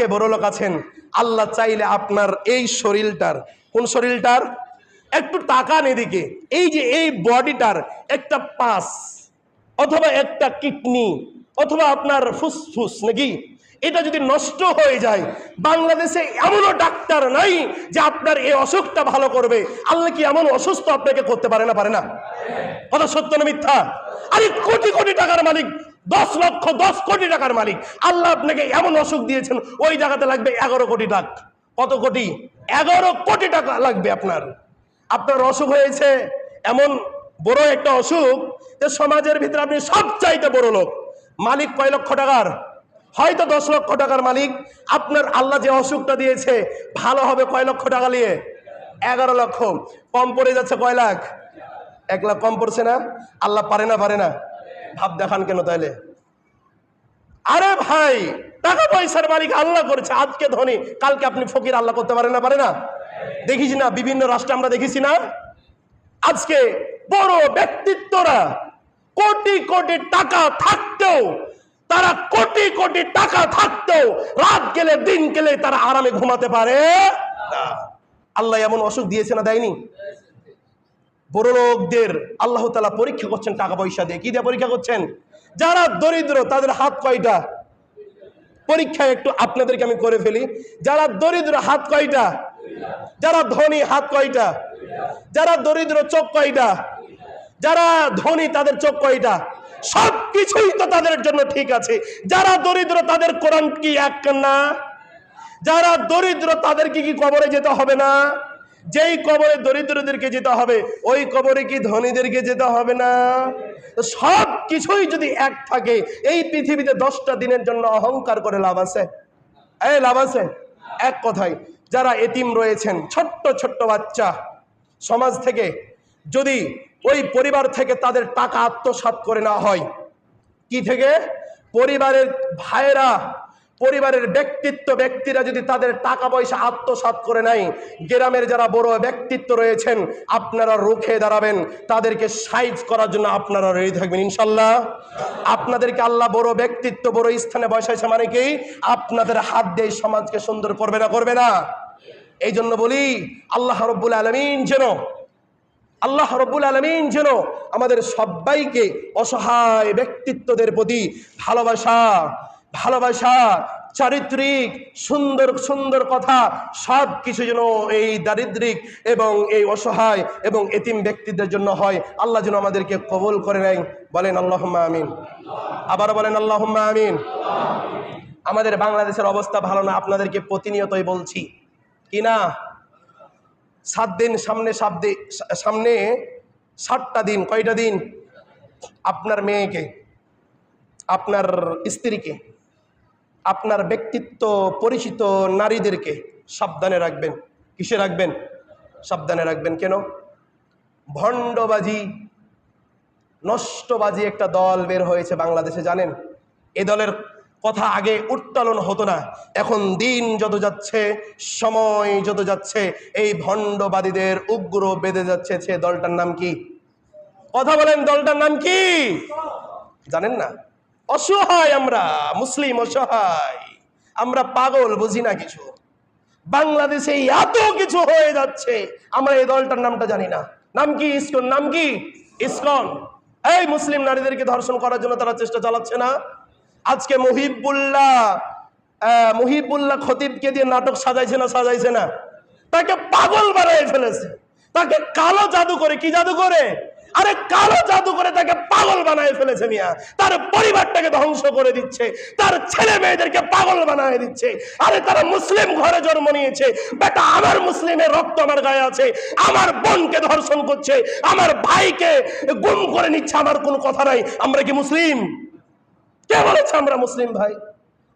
কে বড় লোক আছেন? আল্লাহ চাইলে আপনার এই শরীরটার, কোন শরীরটার? একটু তাকান এদিকে। এই যে এই বডিটার একটা পাস, অথবা একটা কিডনি, অথবা আপনার ফুসফুস নাকি? এটা যদি নষ্ট হয়ে যায়, বাংলাদেশে এমনও ডাক্তার নাই যে আপনার এই অসুখটা ভালো করবে। আল্লাহ কি এমন অসুস্থ আপনাকে করতে পারে না পারে না? কথা সত্য না মিথ্যা? আরে কোটি কোটি টাকার মালিক দশ লক্ষ, দশ কোটি টাকার মালিক। আল্লাহ আপনাকে এমন অসুখ দিয়েছেন, ওই জায়গাতে লাগবে এগারো কোটি টাকা। কত কোটি? এগারো কোটি টাকা লাগবে আপনার। আপনার অসুখ হয়েছে, এমন বড় একটা অসুখ যে সমাজের ভিতরে আপনি সব চাইতে বড় লোক। মালিক কয় লক্ষ টাকার? হয়তো দশ লক্ষ টাকার মালিক। আপনার আল্লাহ যে অসুখটা দিয়েছে, ভালো হবে কয় লক্ষ টাকা নিয়ে? এগারো লক্ষ। কম পড়ে যাচ্ছে কয় লাখ? এক লাখ কম পড়ছে না? আল্লাহ পারে না পারে না। ভাব দেখান কেন তাইলে? আরে ভাই টাকা পয়সার মালিক আল্লাহ করেছে, আজকে ধনী, কালকে আপনি ফকির, আল্লাহ করতে পারে না পারে না? দেখিস না, বিভিন্ন রাষ্ট্রে আমরা দেখেছি না? আজকে বড় ব্যক্তিত্বরা কোটি কোটি টাকা থাকতেও, তারা কোটি কোটি টাকা থাকতেও, রাত গেলে, দিন গেলে তারা আরামে ঘুমাতে পারে আল্লাহ এমন অসুখ দিয়েছে না দেয়নি? বড় লোকদের আল্লাহ তালা পরীক্ষা করছেন, টাকা পয়সা দিয়ে। কি দিয়ে পরীক্ষা করছেন? যারা দরিদ্র, তাদের হাত কয়টা? পরীক্ষা একটু আপনাদেরকে আমি করে ফেলি। যারা দরিদ্র, হাত কয়টা? যারা ধনী, হাত কয়টা? যারা দরিদ্র, চোখ কয়টা? যারা ধনী, তাদের চোখ কয়টা? সব কিছুই তো তাদের জন্য ঠিক আছে। যারা দরিদ্র, তাদের কোরআন কি এক না? যারা দরিদ্র তাদেরকে কি কবরে যেতে হবে না? যেই কবরে দরিদ্রদেরকে যেতে হবে, ওই কবরে কি ধনীদেরকে যেতে হবে না? সব কিছুই যদি এক থাকে, এই পৃথিবীতে দশটা দিনের জন্য অহংকার করে লাভ আছে। এই লাভ আছে? এক কথায়, যারা এতিম রয়েছেন, ছোট্ট ছোট্ট বাচ্চা সমাজ থেকে, যদি ওই পরিবার থেকে তাদের টাকা আত্মসাৎ করে নেওয়া হয়, কি থেকে? পরিবারের ভাইয়েরা পরিবারের ব্যক্তিত্ব, ব্যক্তিরা যদি তাদের টাকা পয়সা আত্মসাৎ করে নেয়, গ্রামের যারা বড় ব্যক্তিত্ব রয়েছেন, আপনারা রুখে দাঁড়াবেন। তাদেরকে সাইজ করার জন্য আপনারা রেডি থাকবেন, ইনশাল্লাহ। আপনাদেরকে আল্লাহ বড় ব্যক্তিত্ব, বড় স্থানে বসাইছে মানে কি? আপনাদের হাত দিয়ে সমাজকে সুন্দর করবে না করবে না? এই জন্য বলি, আল্লাহ রব্বুল আলমিন যেন, আল্লাহ রব্বুল আলমিন যেন আমাদের সবাইকে অসহায় ব্যক্তিত্বদের প্রতি ভালোবাসা ভালোবাসা, চারিত্রিক, সুন্দর সুন্দর কথা সব কিছু যেন এই দারিদ্রিক এবং এই অসহায় এবং এতিম ব্যক্তিদের জন্য হয়। আল্লাহ যেন আমাদেরকে কবল করে নেয়। বলেন আল্লাহ আমিন। আবার বলেন আল্লাহ আমিন। আমাদের বাংলাদেশের অবস্থা ভালো না, আপনাদেরকে প্রতিনিয়তই বলছি। কি না? সাত দিন সামনে, সাত দিন সামনে ষাটটা দিন, কয়টা দিন? আপনার মেয়েকে, আপনার স্ত্রীকে। আপনার ব্যক্তিত্ব পরিচিত নারীদেরকে সাবধানে রাখবেন। কিসে রাখবেন? সাবধানে রাখবেন কেন? ভণ্ডবাজি, নষ্টবাজি একটা দল বের হয়েছে বাংলাদেশে, জানেন? এ দলের কথা আগে উত্তোলন হতো না। এখন দিন যত যাচ্ছে, সময় যত যাচ্ছে, এই ভণ্ডবাদীদের উগ্র বেঁধে যাচ্ছে সে দলটার নাম কি? কথা বলেন, দলটার নাম কি? জানেন না? অসহায় আমরা, মুসলিম অসহায়। আমরা পাগল, বুঝি না কিছু। বাংলাদেশে এত কিছু হয়ে যাচ্ছে, আমরা এই দলটার নামটা জানি না। নাম কি ইসকন? নাম কি? ইসকন। এই মুসলিম নারীদেরকে ধর্ষণ করার জন্য তারা চেষ্টা চালাচ্ছে না। আজকে মুহিবুল্লাহ মুহিবুল্লাহ খতিবকে দিয়ে নাটক সাজাইছে না সাজাইছে না? তাকে পাগল বানায় ফেলেছে। তাকে কালো জাদু করে, কি জাদু করে? আরে কালো জাদু করে তাকে পাগল বানায় ফেলেছে মিয়া। তার পরিবারটাকে ধ্বংস করে দিচ্ছে। তার ছেলে মেয়েদেরকে পাগল বানায় দিচ্ছে। আরে তারা মুসলিম ঘরে জন্ম নিয়েছে। বেটা, আমার মুসলিমের রক্ত আমার গায়ে আছে। আমার বোনকে ধর্ষণ করছে। আমার ভাইকে গুম করে নিচ্ছে। আমার কোনো কথা নাই। আমরা কি মুসলিম? কে বলেছে আমরা মুসলিম ভাই?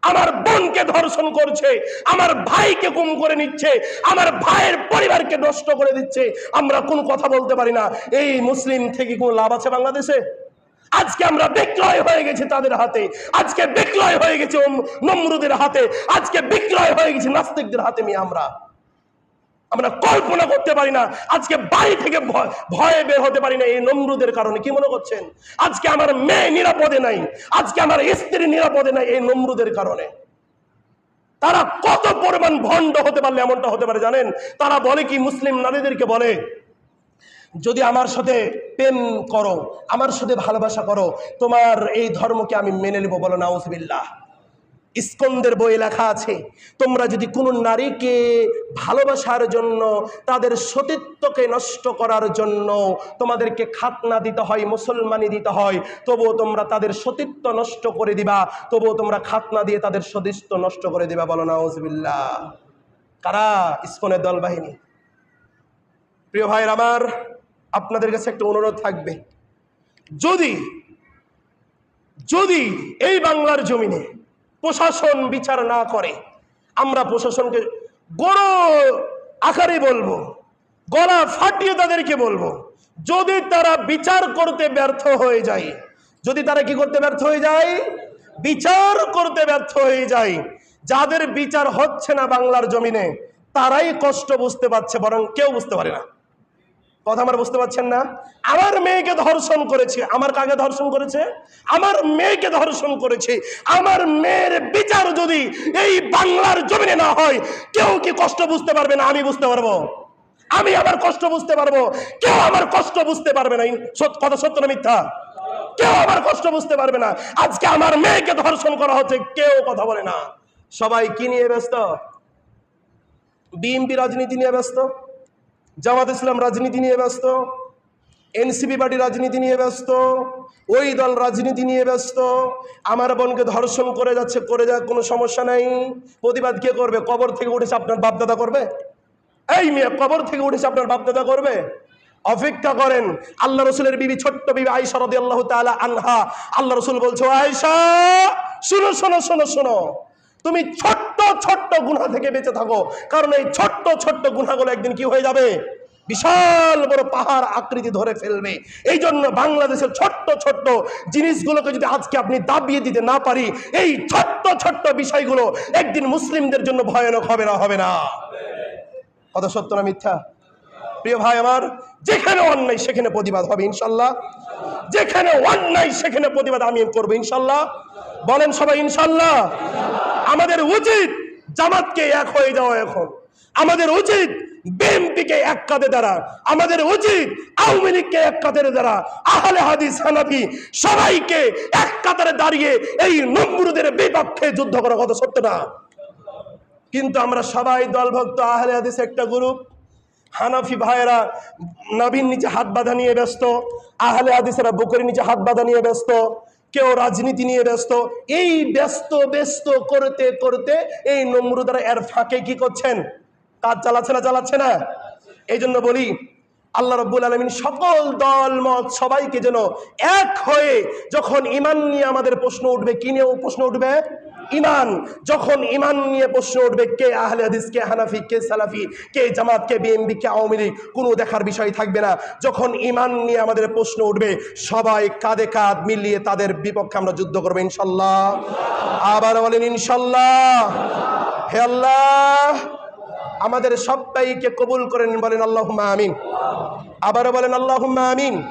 আমার বোনকে ধর্ষণ করছে, আমার ভাইকে গুম করে নিচ্ছে, আমার ভাইয়ের পরিবারকে নষ্ট করে দিচ্ছে, আমরা কোনো কথা বলতে পারি না। এই মুসলিম থেকে কোনো লাভ আছে বাংলাদেশে? আজকে আমরা বিক্রয় হয়ে গেছি তাদের হাতে, আজকে বিক্রয় হয়ে গেছে নমরুদের হাতে, আজকে বিক্রয় হয়ে গেছে নাস্তিকদের হাতে মেয়ে আমরা। আমরা কল্পনা করতে পারি না। আজকে বাড়ি থেকে ভয়- বের হতে পারি না এই নমরুদের কারণে। কি মনে করছেন? আজকে আমার মেয়ে নিরাপদে নাই। আজকে আমার স্ত্রী নিরাপদে নাই এই নমরুদের কারণে। তারা কত পরিমাণ ভণ্ড হতে পারলে এমনটা হতে পারে জানেন? তারা বলে কি, মুসলিম নারীদেরকে বলে, যদি আমার সাথে প্রেম করো, আমার সাথে ভালোবাসা করো, তোমার এই ধর্মকে আমি মেনে নেব বলো নাউজবিল্লাহ। ইস্কন্দের বই লেখা আছে। তোমরা যদি কোনো নারীকে ভালোবাসার জন্য, তাদের সতীত্বকে নষ্ট করার জন্য তোমাদেরকে খাতনা দিতে হয়, মুসলমানি দিতে হয়, তবুও তোমরা তাদের সতীত্ব নষ্ট করে দিবা, তবুও তোমরা খাতনা দিয়ে তাদের সতীত্ব নষ্ট করে দিবা, বলো নাউজবিল্লাহ। কারা? ইস্কনের দল বাহিনী প্রিয় ভাইয়ের আমার, আপনাদের কাছে একটা অনুরোধ থাকবে। যদি যদি এই বাংলার জমিনে প্রশাসন বিচার না করে, আমরা প্রশাসনকে বড় আকারে বলব, গলা ফাটিয়ে তাদেরকে বলব, যদি তারা বিচার করতে ব্যর্থ হয়ে যায়, যদি তারা কি করতে ব্যর্থ হয়ে যায়? বিচার করতে ব্যর্থ হয়ে যায়। যাদের বিচার হচ্ছে না বাংলার জমিনে, তারাই কষ্ট বুঝতে পারছে, বরং কেউ বুঝতে পারে না। কথা আমার বুঝতে পারছেন না? আমার মেয়েকে ধর্ষণ করেছে। আমার কাকে ধর্ষণ করেছে? আমার মেয়েকে ধর্ষণ করেছে। আমার মেয়ের বিচার যদি এই বাংলার জমিনে না হয়, কেউ কি কষ্ট বুঝতে পারবে না? আমি বুঝতে পারব। আমি আমার কষ্ট বুঝতে পারব। কেউ আমার কষ্ট বুঝতে পারবে না। কথা সত্য না মিথ্যা? কেউ আমার কষ্ট বুঝতে পারবে না। আজকে আমার মেয়েকে ধর্ষণ করা হচ্ছে, কেউ কথা বলে না। সবাই কি নিয়ে ব্যস্ত? বিএনপি রাজনীতি নিয়ে ব্যস্ত? জামাত ইসলাম রাজনীতি নিয়ে ব্যস্ত, এনসিপি পার্টি রাজনীতি নিয়ে ব্যস্ত, ওই দল রাজনীতি নিয়ে ব্যস্ত, আমার বোনকে ধর্ষণ করে যাচ্ছে, করে যাক, কোনো সমস্যা নাই। প্রতিবাদ কে করবে? কবর থেকে উঠেছে আপনার বাপদাদা করবে? এই মেয়ে, কবর থেকে উঠেছে আপনার বাপদাদা করবে? অপেক্ষা করেন, আল্লাহ রসুলের বিবি, ছোট্ট বিবি আয়সা রদি আল্লাহ আনহা। আল্লাহ রসুল বলছো আয়সা শুনো, শোনো শোনো শোনো। তুমি ছোট্ট ছোট্ট গুণা থেকে বেঁচে থাকো। কারণ এই ছোট্ট ছোট্ট গুণাগুলো একদিন কি হয়ে যাবে? বিশাল বড় পাহাড় আকৃতি ধরে ফেলবে। এই জন্য বাংলাদেশের ছোট্ট ছোট্ট জিনিসগুলোকে যদি আজকে আপনি দাবিয়ে দিতে না পারি, এই ছোট্ট ছোট্ট বিষয়গুলো একদিন মুসলিমদের জন্য ভয়ানক হবে না হবে না। কথা সত্য না মিথ্যা? প্রিয় ভাই আমার, যেখানে অন্যায় সেখানে প্রতিবাদ হবে, ইনশাল্লাহ। যেখানে অন্যায় সেখানে প্রতিবাদ আমি করব, ইনশাল্লাহ। বলেন সবাই, ইনশাল্লাহ। আমাদের উচিত জামাতকে এক হয়ে যাওয়া এখন। আমাদের উচিত বিএনপিকে এক কাঁধে দ্বারা। আমাদের উচিত আওয়ামী লীগকে এক কাতারে দ্বারা। আহলে হাদিস হানাফি সবাইকে এক কাতারে দাঁড়িয়ে এই নম্বরদের বিপক্ষে যুদ্ধ করার কথা সত্য না। কিন্তু আমরা সবাই দলভক্ত আহলে হাদিস একটা গ্রুপ হানাফি ভাইয়েরা নবীন নিচে হাত বাঁধা নিয়ে ব্যস্ত। আহলে হাদিসেরা বুকের নিচে হাত বাঁধা নিয়ে ব্যস্ত। কেউ রাজনীতি নিয়ে ব্যস্ত, এই ব্যস্ত ব্যস্ত করতে করতে এই নমরুদারা এর ফাঁকে কি করছেন? কাজ চালাচ্ছে না চালাচ্ছে না? এই জন্য বলি, আল্লাহ রব্বুল আলমিন সকল দল, মত সবাইকে যেন এক হয়ে যখন ইমান নিয়ে আমাদের প্রশ্ন উঠবে, কি নিয়ে প্রশ্ন উঠবে? ইমান, যখন ইমান নিয়ে প্রশ্ন উঠবে কে আহলে হাদিস, কে হানাফি, কে সালাফি, কে জামাত, কে বিএমবি কে আওয়ামী লীগ, কোনো দেখার বিষয় থাকবে না। যখন ইমান নিয়ে আমাদের প্রশ্ন উঠবে, সবাই কাঁধে কাঁধ মিলিয়ে তাদের বিপক্ষে আমরা যুদ্ধ করব, ইনশাল্লাহ। আবার বলেন, ইনশাল্লাহ। হে আল্লাহ, আমাদের সবাইকে কবুল করেন, বলেন আল্লাহ আমিন। আবারও বলেন আল্লাহ আমিন।